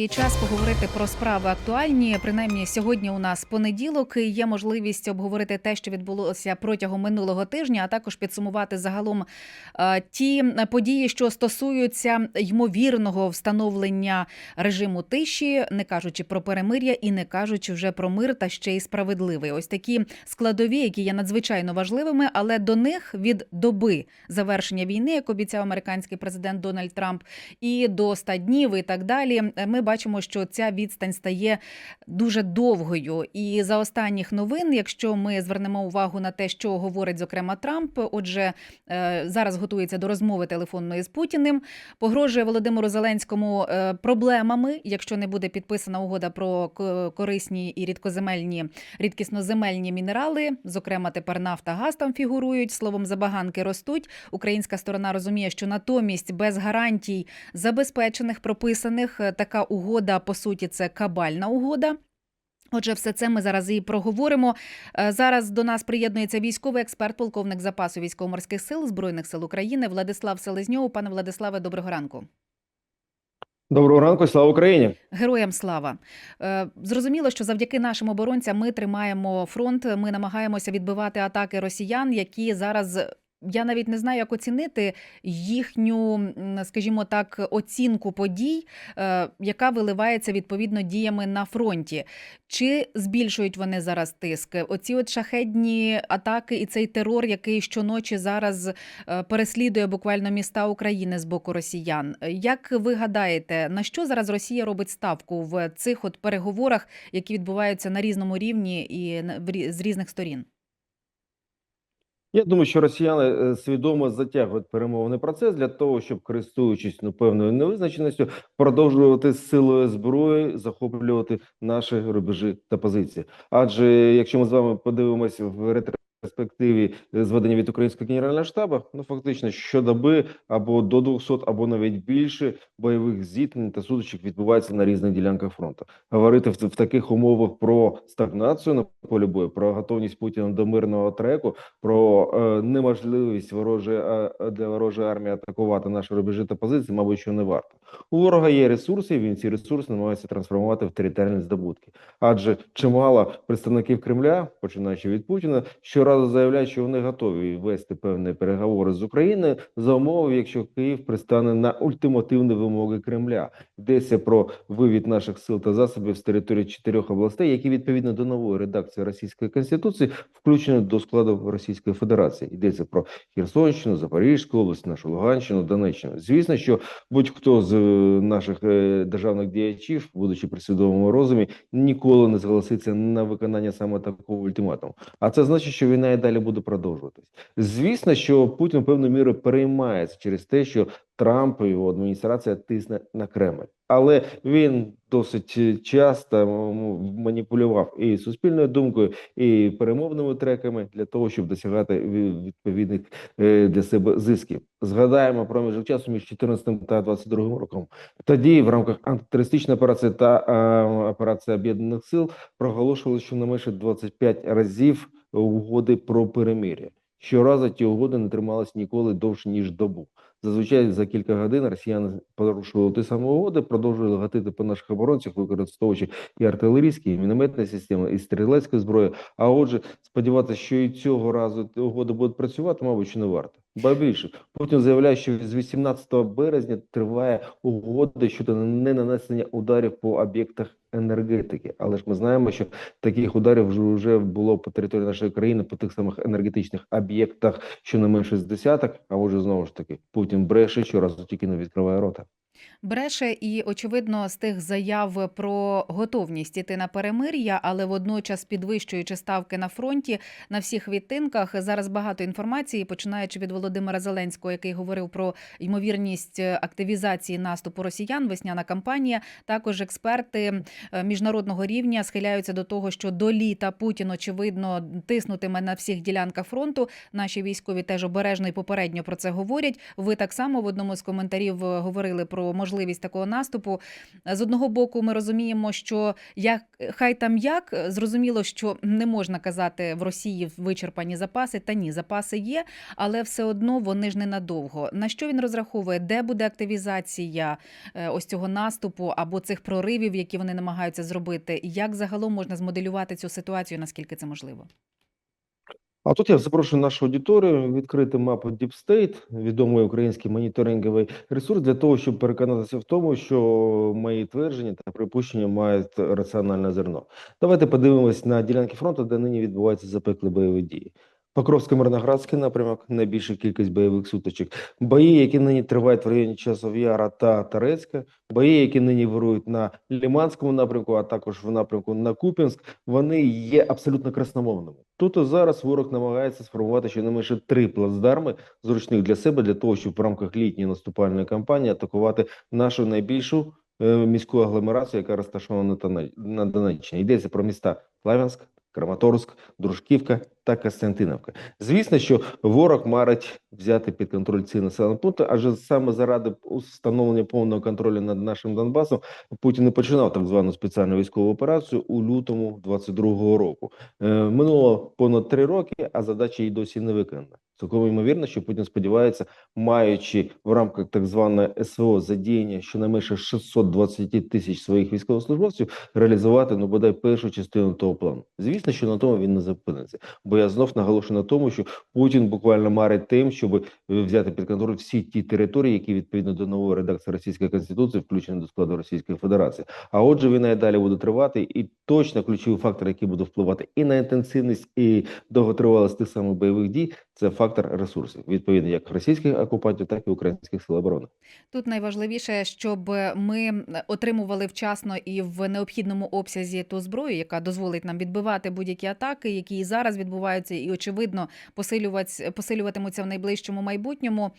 І час поговорити про справи актуальні. Принаймні, сьогодні у нас понеділок. і Є можливість обговорити те, що відбулося протягом минулого тижня, а також підсумувати загалом е, ті події, що стосуються ймовірного встановлення режиму тиші, не кажучи про перемир'я і не кажучи вже про мир та ще й справедливий. Ось такі складові, які є надзвичайно важливими, але до них від доби завершення війни, як обіцяв американський президент Дональд Трамп, і до 100 днів, і так далі. Ми бачимо, що ця відстань стає дуже довгою. І за останніх новин, якщо ми звернемо увагу на те, що говорить зокрема Трамп, отже, е, зараз готується до розмови телефонної з Путіним, погрожує Володимиру Зеленському е, проблемами, якщо не буде підписана угода про корисні і рідкоземельні рідкісноземельні мінерали. Зокрема, тепер нафта газ там фігурують. Словом, забаганки ростуть. Українська сторона розуміє, що натомість без гарантій забезпечених прописаних е, така угода по суті це кабальна угода. Отже, все це ми зараз і проговоримо. Е, Зараз до нас приєднується військовий експерт, полковник запасу військово-морських сил збройних сил України Владислав Селезньов. Пане Владиславе, доброго ранку. Доброго ранку, слава Україні! Героям слава Е, зрозуміло, що завдяки нашим оборонцям ми тримаємо фронт. Ми намагаємося відбивати атаки росіян, які зараз. Я навіть не знаю, як оцінити їхню, скажімо так, оцінку подій, е, яка виливається відповідно діями на фронті. Чи збільшують вони зараз тиск? Оці от шахедні атаки і цей терор, який щоночі зараз е, переслідує буквально міста України з боку росіян. Як ви гадаєте, на що зараз Росія робить ставку в цих от переговорах, які відбуваються на різному рівні і з різних сторін? Я думаю, що росіяни е, свідомо затягують перемовний процес для того, щоб користуючись ну певною невизначеністю, продовжувати силою зброї захоплювати наші рубежі та позиції. Адже якщо ми з вами подивимося в ретроспективі е, зведення від українського генерального штабу, ну фактично щодоби або до 200, або навіть більше бойових зіткнень та сутичок відбувається на різних ділянках фронту. Говорити в, в таких умовах про стагнацію на полі бою, про готовність Путіна до мирного треку, про е, неможливість ворожої а, для ворожої армії атакувати наші рубежі та позиції, мабуть, що не варто. У ворога є ресурси, він ці ресурси намагається трансформувати в територіальні здобутки. Адже чимало представників Кремля, починаючи від Путіна, щоразу заявляють, що вони готові вести певні переговори з Україною за умови, якщо Київ пристане на ультимативні вимоги Кремля. Йдеться про вивід наших сил та засобів з території чотирьох областей, які відповідно до нової редакції Російської конституції включені до складу Російської Федерації. Йдеться про Херсонщину, Запорізьку область, нашу Луганщину, Донеччину. Звісно, що будь-хто з наших е, державних діячів, будучи при свідомому розумі, ніколи не зголоситься на виконання саме такого ультиматуму. А це значить, що війна і далі буде продовжуватись. Звісно, що Путін певною мірою переймається через те, що Трамп і його адміністрація тисне на Кремль, але він досить е, часто маніпулював і суспільною думкою, і перемовними треками для того, щоб досягати відповідних е, для себе зисків. Згадаємо проміжок часу між 14 та 22 роком. Тоді в рамках антитерористичної операції та е, операції об'єднаних сил проголошували щонайменше 25 разів угоди про перемир'я. Щоразу ті угоди не тримались ніколи довше ніж добу. Зазвичай за кілька годин росіяни порушували ті самі угоди, продовжували гатити по наших оборонцях, використовуючи і артилерійські, і мінометні системи, і стрілецьку зброю. А отже, сподіватися, що і цього разу угоди будуть працювати, мабуть, не варто. Ба більше Путін заявляє, що з 18 березня триває угода щодо ненанесення ударів по об'єктах енергетики. Але ж ми знаємо, що таких ударів вже, було по території нашої країни по тих самих енергетичних об'єктах, що не менше з десяток. А отже, знову ж таки, Путін бреше щоразу тільки не відкриває рота. Бреше і очевидно з тих заяв про готовність іти на перемир'я, але водночас підвищуючи ставки на фронті на всіх відтинках. Зараз багато інформації, починаючи від Володимира Зеленського, який говорив про ймовірність активізації наступу росіян. Весняна кампанія. Також експерти е, міжнародного рівня схиляються до того, що до літа Путін очевидно тиснутиме на всіх ділянках фронту. Наші військові теж обережно і попередньо про це говорять. Ви так само в одному з коментарів е, говорили про можливість такого наступу. З одного боку, ми розуміємо, що як хай там як зрозуміло, що не можна казати в Росії вичерпані запаси. Та ні, запаси є, але все одно вони ж ненадовго. На що він розраховує? Де буде активізація е, ось цього наступу або цих проривів, які вони намагаються зробити? Як загалом можна змоделювати цю ситуацію? Наскільки це можливо? А тут я запрошую нашу аудиторію відкрити мапу Deep State, відомий український моніторинговий ресурс, для того, щоб переконатися в тому, що мої твердження та припущення мають раціональне зерно. Давайте подивимось на ділянки фронту, де нині відбуваються запеклі бойові дії. Покровсько-Мирноградський напрямок, найбільша кількість бойових сутичок. Бої, які нині тривають в районі Часов Яра та Тарецька. Бої, які нині вирують на Ліманському напрямку, а також в напрямку на Куп'янськ, вони є абсолютно красномовними. Тут і зараз ворог намагається сформувати щонайменше три плацдарми зручних для себе, для того, щоб в рамках літньої наступальної кампанії атакувати нашу найбільшу е, міську агломерацію, яка розташована на на Донеччині. Йдеться про міста Славянськ, Краматорськ, Дружківка та Костянтинівка. Звісно, що ворог марить взяти під контроль ці населені пункти, адже саме заради встановлення повного контролю над нашим Донбасом Путін і починав так звану спеціальну військову операцію у лютому 22-го року. Е, минуло понад три роки, а задача й досі не виконана. Цілком ймовірно, що Путін сподівається, маючи в рамках так званої СВО задіяння щонайменше 620 тисяч своїх військовослужбовців, реалізувати ну бодай першу частину того плану. Звісно, що на тому він не зупиниться. Бо я знов наголошую на тому, що Путін буквально марить тим, щоб взяти під контроль всі ті території, які відповідно до нової редакції російської конституції включені до складу Російської Федерації. А отже, війна і далі буде тривати, і точно ключовий фактор, який буде впливати і на інтенсивність, і довготривалість тих самих бойових дій, це фактор ресурсів, відповідно як російських окупантів, так і українських сил оборони. Тут найважливіше, щоб ми отримували вчасно і в необхідному обсязі ту зброю, яка дозволить нам відбивати будь-які атаки, які і зараз відбуваються, і очевидно посилюватимуться в найближчому майбутньому.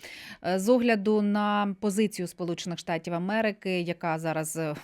Е, З огляду на позицію Сполучених Штатів Америки, яка зараз е,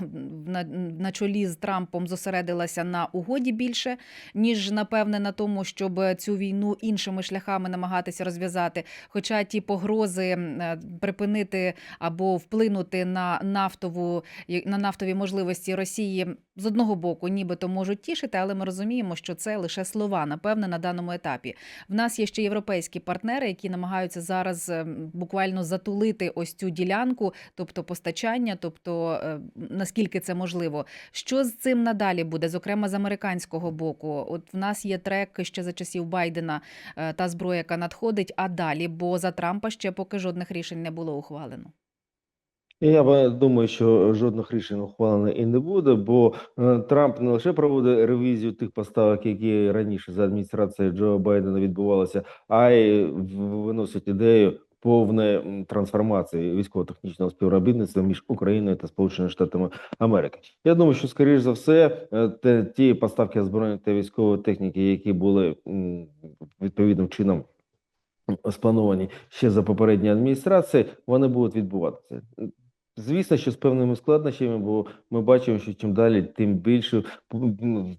на, на чолі з Трампом зосередилася на угоді більше, ніж напевне на тому, щоб цю війну іншими шляхами намагатися розв'язати. Хоча ті погрози е, припинити або вплинути на нафтову на нафтові можливості Росії з одного боку, нібито можуть тішити, але ми розуміємо, що це лише слова, напевне, на даному етапі. В нас є ще європейські партнери, які намагаються зараз ем, буквально затулити ось цю ділянку, тобто постачання, тобто е, наскільки це можливо. Що з цим надалі буде, зокрема з американського боку? От в нас є трек ще за часів Байдена е, та зброя, яка надходить. А далі, бо за Трампа ще поки жодних рішень не було ухвалено. Я думаю, що жодних рішень ухвалено і не буде, бо е, Трамп не лише проводить ревізію тих поставок, які раніше за адміністрацією Джо Байдена відбувалися, а й виносить ідею повної трансформації військово-технічного співробітництва між Україною та Сполученими Штатами Америки. Я думаю, що скоріш за все, е, те, ті поставки озброєння та військової техніки, які були відповідним чином сплановані ще за попередньої адміністрації, вони будуть відбуватися. Звісно, що з певними складнощами, бо ми бачимо, що чим далі, тим більше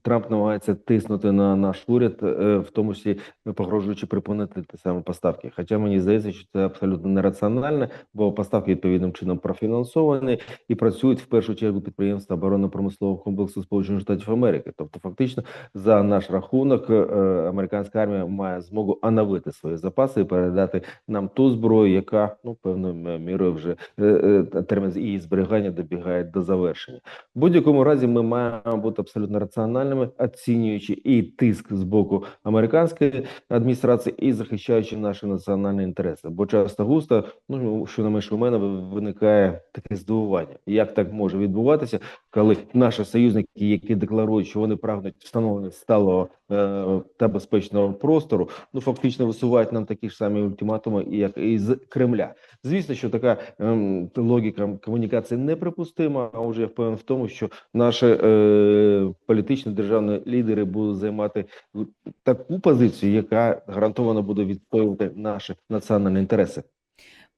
Трамп намагається тиснути на наш уряд, е, в тому числі погрожуючи припинити ті самі поставки. Хоча мені здається, що це абсолютно нераціонально, бо поставки відповідним чином профінансовані і працюють в першу чергу підприємства оборонно-промислового комплексу Сполучених Штатів Америки. Тобто, фактично, за наш рахунок, е, американська армія має змогу оновити свої запаси і передати нам ту зброю, яка ну певною мірою вже е, термін її зберігання добігає до завершення. В будь-якому разі ми маємо бути абсолютно раціональними, оцінюючи і тиск з боку американської адміністрації, і захищаючи наші національні інтереси. Бо часто густо, ну що на менше у мене виникає таке здивування, як так може відбуватися, коли наші союзники, які декларують, що вони прагнуть встановлення сталого е, та безпечного простору, ну фактично висувають нам такі ж самі ультиматуми, як і з Кремля. Звісно, що така ем, логіка комунікації неприпустима. А вже я впевнений в тому, що наші е, політичні державні лідери будуть займати таку позицію, яка гарантовано буде відстоювати наші національні інтереси.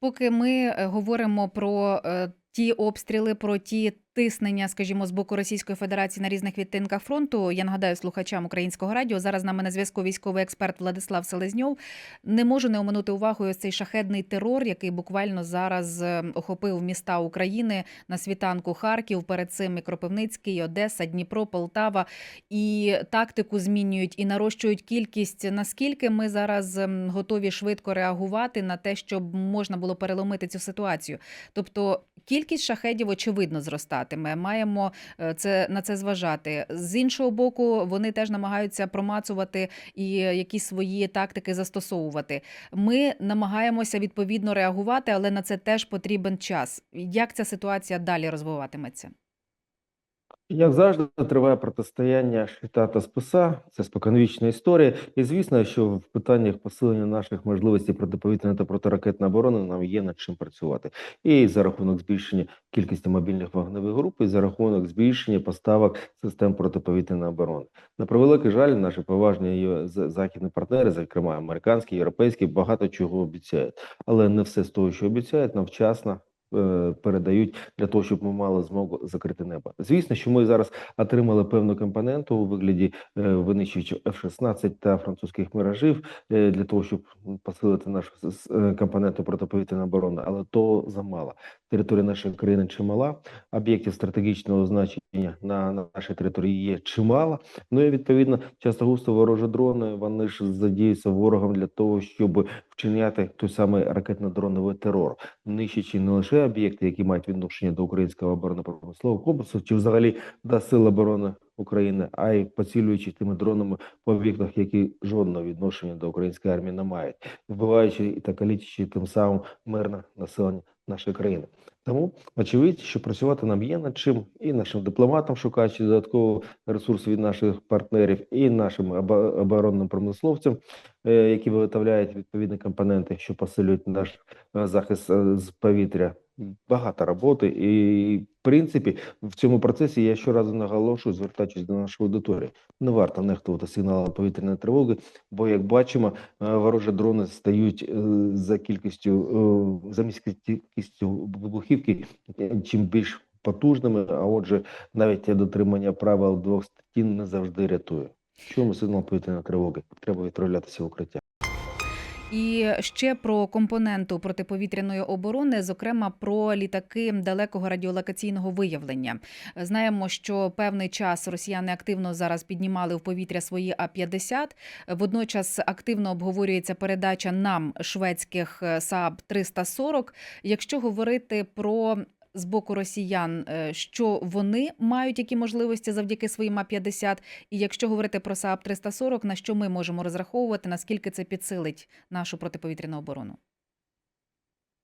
Поки ми е, говоримо про е, ті обстріли, про ті тиснення, скажімо, з боку Російської Федерації на різних відтинках фронту. Я нагадаю слухачам українського радіо. Зараз з нами на зв'язку військовий експерт Владислав Селезньов. Не можу не оминути увагою цей шахедний терор, який буквально зараз е, охопив міста України на світанку Харків. Перед цим Кропивницький, Одеса, Дніпро, Полтава. І тактику змінюють і нарощують кількість. Наскільки ми зараз ем, готові швидко реагувати на те, щоб можна було переломити цю ситуацію? Тобто кількість шахедів очевидно зростатиме. Маємо е, це на це зважати. З іншого боку, вони теж намагаються промацувати і якісь свої тактики застосовувати. Ми намагаємося відповідно реагувати, але на це теж потрібен час. Як ця ситуація далі розвиватиметься? Як завжди, триває протистояння щита та списа, це споконвічна історія. І звісно, що в питаннях посилення наших можливостей протиповітряної та протиракетної оборони нам є над чим працювати. І за рахунок збільшення кількості мобільних вогневих груп, і за рахунок збільшення поставок систем протиповітряної оборони. На превеликий жаль, наші поважні західні партнери, зокрема американські, європейські, багато чого обіцяють, але не все з того, що обіцяють, нам вчасно. е, Передають для того, щоб ми мали змогу закрити небо. Звісно, що ми зараз отримали певну компоненту у вигляді е, винищувачів F-16 та французьких миражів е, для того, щоб посилити нашу е, компоненту протиповітряної оборони, але то замало. Територія нашої країни чимала, об'єктів стратегічного значення на, на нашій території є чимало. Ну і відповідно часто густо ворожі дрони вони ж задіються ворогом для того, щоб вчиняти той самий ракетно-дроновий терор, нищачи не лише об'єкти, які мають відношення до українського оборонно-промислового комплексу, чи взагалі до сил оборони України, а й поцілюючи тими дронами по об'єктах, які жодного відношення до української армії не мають, вбиваючи та калічачи тим самим мирне населення нашої країни. Тому очевидно, що працювати нам є над чим і нашим дипломатам, шукаючи додаткового ресурси від наших партнерів, і нашим обо- оборонним промисловцям, е, які виготовляють відповідні компоненти, що посилюють наш е, захист е, з повітря. Багато роботи, і в принципі в цьому процесі я щоразу наголошую, звертаючись до нашої аудиторії. Не варто нехтувати сигналом повітряної тривоги, бо як бачимо, е, ворожі дрони стають е, за кількістю е, за міськістю вибухівки чим більш потужними. А отже, навіть дотримання правил двох стін не завжди рятує. Чому сигнал повітряної тривоги? Треба відправлятися в укриття. І ще про компоненту протиповітряної оборони, зокрема про літаки далекого радіолокаційного виявлення. Знаємо, що певний час росіяни активно зараз піднімали в повітря свої А-50. Водночас активно обговорюється передача нам шведських СААБ 340. Якщо говорити про з боку росіян, е, що вони мають які можливості завдяки своїм А-50, і якщо говорити про СААБ 340, на що ми можемо розраховувати, наскільки це підсилить нашу протиповітряну оборону?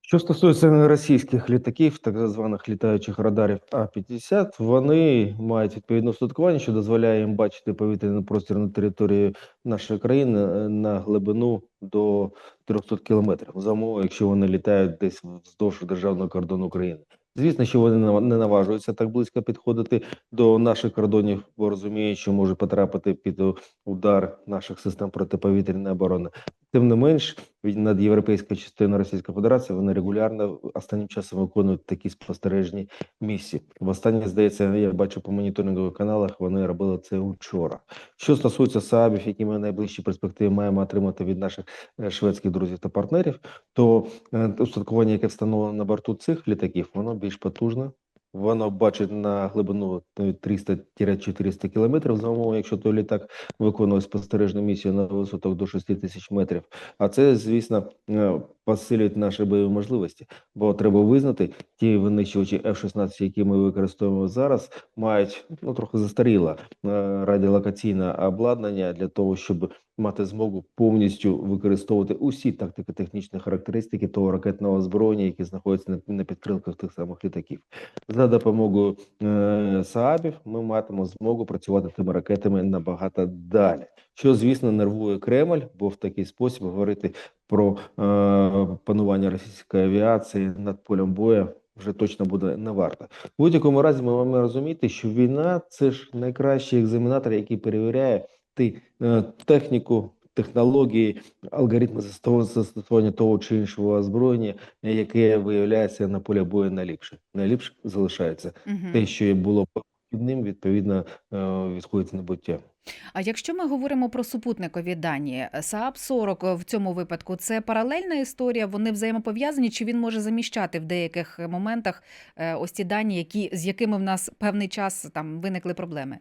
Що стосується російських літаків, так званих літаючих радарів А-50, вони мають відповідне устаткування, що дозволяє їм бачити повітряний простір на території нашої країни е, на глибину до 300 кілометрів. За умови, якщо вони літають десь вздовж державного кордону України. Звісно, що вони не наважуються так близько підходити до наших кордонів, бо розуміють, що може потрапити під удар наших систем протиповітряної оборони. Тим не менш, над європейською частиною Російської Федерації вони регулярно останнім часом виконують такі спостережні місії. Востаннє, здається, я бачу по моніторингових каналах, вони робили це вчора. Що стосується СААБів, які ми в найближчій перспективі маємо отримати від наших е, шведських друзів та партнерів, то е, устаткування, яке встановлено на борту цих літаків, воно більш потужне. Воно бачить на глибину е, 300-400 кілометрів за умови, якщо той літак виконує спостережну місію на висотах до 6 тисяч метрів. А це, звісно, посилює наші бойові можливості, бо треба визнати, ті винищувачі F-16, які ми використовуємо зараз, мають ну трохи застаріле е, радіолокаційне обладнання для того, щоб мати змогу повністю використовувати усі тактико-технічні характеристики того ракетного озброєння, які знаходяться на, на підкрилках тих самих літаків. За допомогою е, СААБів ми матимемо змогу працювати тими ракетами набагато далі. Що, звісно, нервує Кремль, бо в такий спосіб говорити про е, панування російської авіації над полем бою вже точно буде не варто. В будь-якому разі ми маємо розуміти, що війна це ж найкращий екзаменатор, який перевіряє ти е, техніку технології, алгоритми застосування того чи іншого озброєння, яке виявляється на полі бою найліпше. Найліпше залишається Мгм. те, що було похідним, відповідно е, відходить в небуття. А якщо ми говоримо про супутникові дані, СААП 40 в цьому випадку це паралельна історія. Вони взаємопов'язані, чи він може заміщати в деяких моментах е, ось ті дані, які з якими в нас певний час там виникли проблеми?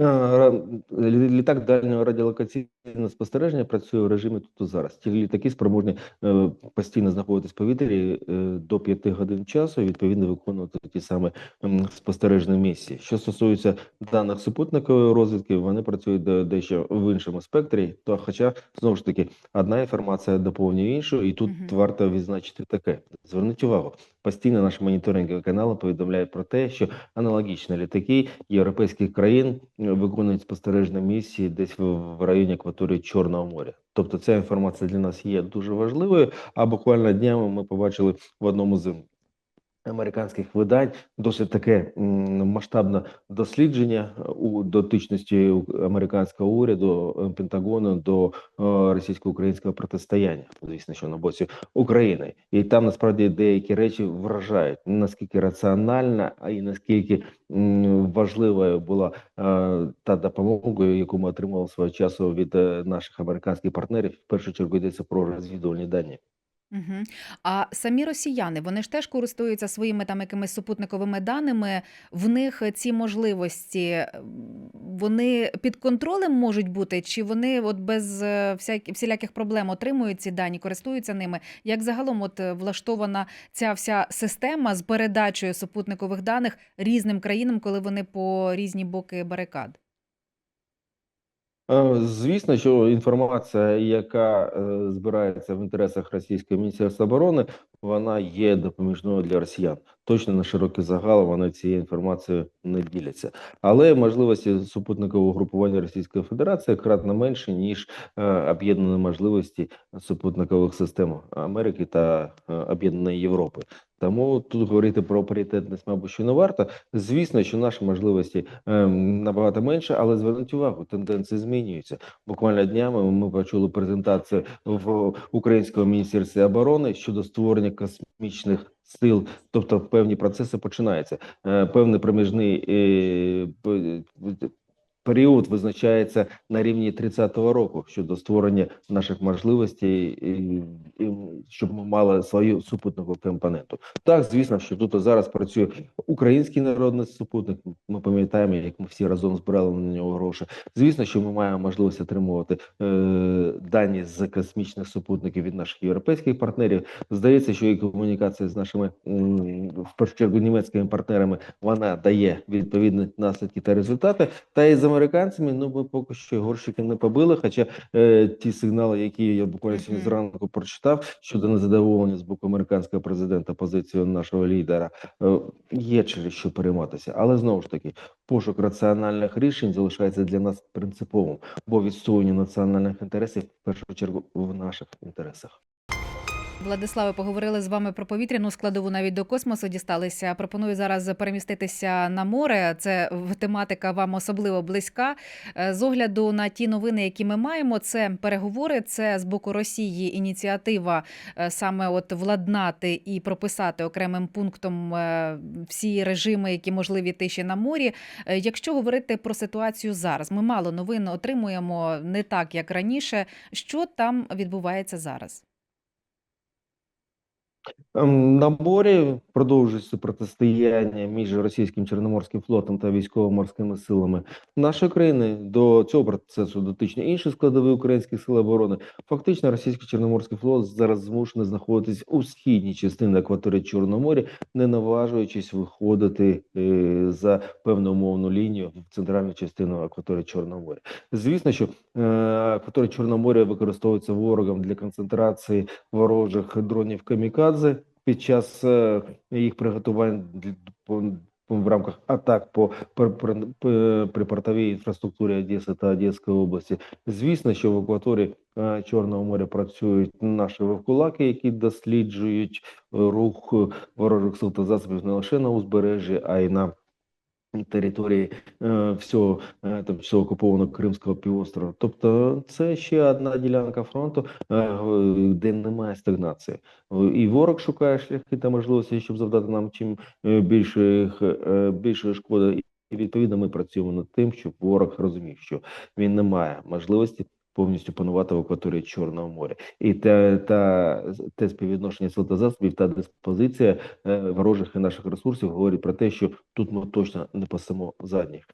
А, Літак дальнього радіолокаційного спостереження працює в режимі тут і зараз. Ті літаки спроможні е, постійно знаходитись в повітрі е, до 5 годин часу і відповідно виконувати ті самі спостережні місії. Що стосується даних супутникової розвідки, вони працюють дещо в іншому спектрі. То, хоча знову ж таки одна інформація доповнює іншу, і тут Мгм. варто відзначити таке: зверніть увагу. Постійно наші моніторингові канали повідомляють про те, що аналогічні літаки європейських країн е, виконують спостережні місії десь в районі акваторії Чорного моря. Тобто ця інформація для нас є дуже важливою. А буквально днями ми побачили в одному з американських видань досить таке масштабне дослідження е, у дотичності американського уряду е, Пентагону до е, російсько-українського протистояння, звісно, що на боці України, і там насправді деякі речі вражають наскільки раціональна, а і наскільки важливою була та допомога, яку ми отримали свого часу від наших американських партнерів. В першу чергу йдеться про розвідувальні дані. Угу. А самі росіяни вони ж теж користуються своїми там якимись супутниковими даними. В них ці можливості вони під контролем можуть бути, чи вони от без е, всяк- всіляких проблем отримують ці дані, користуються ними? Як загалом от е, влаштована ця вся система з передачею супутникових даних різним країнам, коли вони по різні боки барикад? Е, Звісно, що інформація, яка е, збирається в інтересах російського міністерства оборони, вона є допоміжною для росіян. Точно на широкий загал вони цією інформацією не діляться. Але можливості супутникового групування Російської Федерації кратно менше ніж е, об'єднані можливості супутникових систем Америки та об'єднаної Європи. Тому тут говорити про паритетність, мабуть, що не варто. Звісно, що наші можливості ем, набагато менше, але зверніть увагу, тенденції змінюються. Буквально днями ми почули презентацію в українському міністерстві оборони щодо створення космічних сил, тобто певні процеси починаються. Е, Певний проміжний е, період визначається на рівні 30-го року щодо створення наших можливостей, і, і, щоб ми мали свою супутникову компоненту. Так, звісно, що тут зараз працює український народний супутник. Ми пам'ятаємо, як ми всі разом збирали на нього гроші. Звісно, що ми маємо можливість отримувати е, дані з космічних супутників від наших європейських партнерів. Здається, що і комунікація з нашими в першу чергу німецькими партнерами вона дає відповідні наслідки та результати. Та і з американцями ну ми поки що горщики не побили. Хоча е, ті сигнали, які я буквально сьогодні зранку прочитав щодо незадоволення з боку американського президента позицією нашого лідера, е, є через що перейматися. Але знову ж таки, пошук раціональних рішень залишається для нас принциповим, бо відстоювання національних інтересів в першу чергу в наших інтересах. Владиславе, поговорили з вами про повітряну складову, навіть до космосу дісталися. Пропоную зараз переміститися на море. Це тематика вам особливо близька. Е, З огляду на ті новини, які ми маємо, це переговори. Це з боку Росії ініціатива е, саме от владнати і прописати окремим пунктом е, всі режими, які можливі тиші на морі. Якщо говорити про ситуацію зараз, ми мало новин отримуємо не так, як раніше. Що там відбувається зараз? Ем, На морі продовжується протистояння між російським чорноморським флотом та військово-морськими силами нашої країни. До цього процесу дотичні інші складові українських сил оборони. Фактично, російський чорноморський флот зараз змушений знаходитись у східній частині акваторії Чорного моря, не наважуючись виходити е, за певну умовну лінію в центральну частину акваторії Чорного моря. Звісно, що е, акваторія Чорного моря використовується ворогом для концентрації ворожих дронів камікадзе під час е, їх приготувань в рамках атак по пр- пр- припортовій інфраструктурі Одеси та Одеської області. Звісно, що в акваторії е, Чорного моря працюють наші вовкулаки, які досліджують рух ворожих сил та засобів не лише на узбережжі, а й на території е, всього е, всього окупованого Кримського півострова. Тобто, це ще одна ділянка фронту, е, де немає стагнації. І ворог шукає шляхи та можливості, щоб завдати нам чим більше, більше шкоди. І відповідно ми працюємо над тим, щоб ворог розумів, що він не має можливості повністю панувати в акваторії Чорного моря, і те та те співвідношення сил та засобів та диспозиція е, ворожих і наших ресурсів говорить про те, що тут ми точно не пасемо задніх.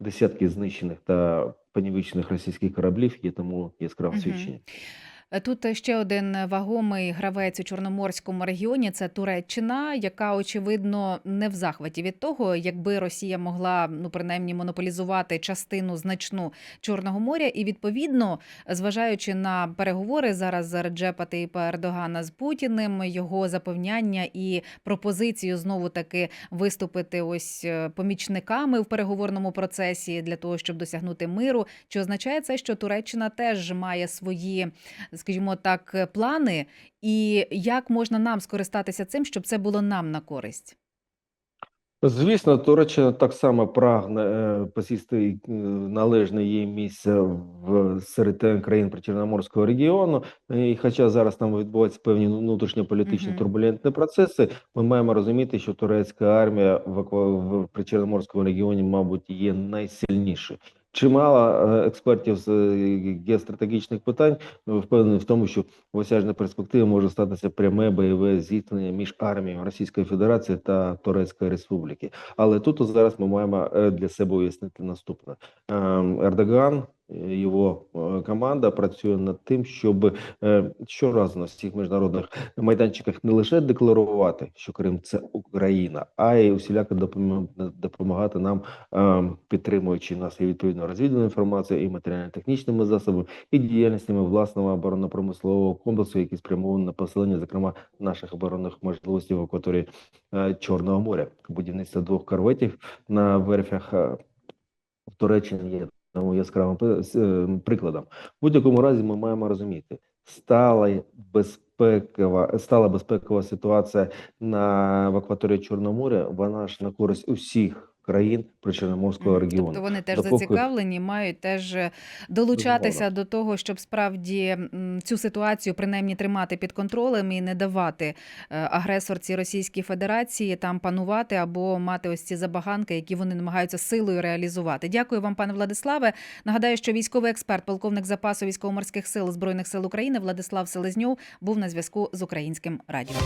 Десятки знищених та панівичених російських кораблів є тому яскраве свідчення. Тут ще один вагомий гравець у Чорноморському регіоні це Туреччина, яка очевидно не в захваті від того, якби Росія могла ну принаймні монополізувати частину значну Чорного моря, і відповідно, зважаючи на переговори зараз Реджепа Тейпа Ердогана з Путіним, його запевняння і пропозицію знову таки виступити ось е, помічниками в переговорному процесі для того, щоб досягнути миру. Чи означає це, що Туреччина теж має свої скажімо так, плани, і як можна нам скористатися цим, щоб це було нам на користь? Звісно, Туреччина так само прагне е, посісти е, належне їй місце в серед е, країн Причорноморського регіону. І хоча зараз там відбуваються певні внутрішньополітичні Мгм. турбулентні процеси, ми маємо розуміти, що турецька армія в, в Причорноморському регіоні, мабуть, є найсильнішою. Чимало е, експертів з е, геостратегічних питань впевнені в тому, що в осяжній перспективі може статися пряме бойове зіткнення між армією Російської Федерації та Турецької Республіки. Але тут зараз ми маємо е, для себе уяснити наступне: Ем, Ердоган. Його е, команда працює над тим, щоб е, щоразу на всіх міжнародних майданчиках не лише декларувати, що Крим це Україна, а й усіляко допомагати, нам, е, підтримуючи нас і відповідно розвідувальною інформацією, і матеріально-технічними засобами, і діяльностями власного оборонно-промислового комплексу, які спрямовані на посилення, зокрема наших оборонних можливостей в акваторії Чорного моря. Будівництво двох корветів на верфях в Туреччині є яскравим при- з, е, прикладом. В будь-якому разі ми маємо розуміти, стала безпекова, стала безпекова ситуація на в акваторії Чорного моря. Вона ж на користь усіх країн Причорноморського регіону. Тобто вони теж Допоки- зацікавлені, мають теж е, долучатися до того, щоб справді цю ситуацію принаймні тримати під контролем і не давати е, агресорці Російській Федерації там панувати або мати ось ці забаганки, які вони намагаються силою реалізувати. Дякую вам, пане Владиславе. Нагадаю, що військовий експерт, полковник запасу військово-морських сил збройних сил України Владислав Селезньов був на зв'язку з українським радіо.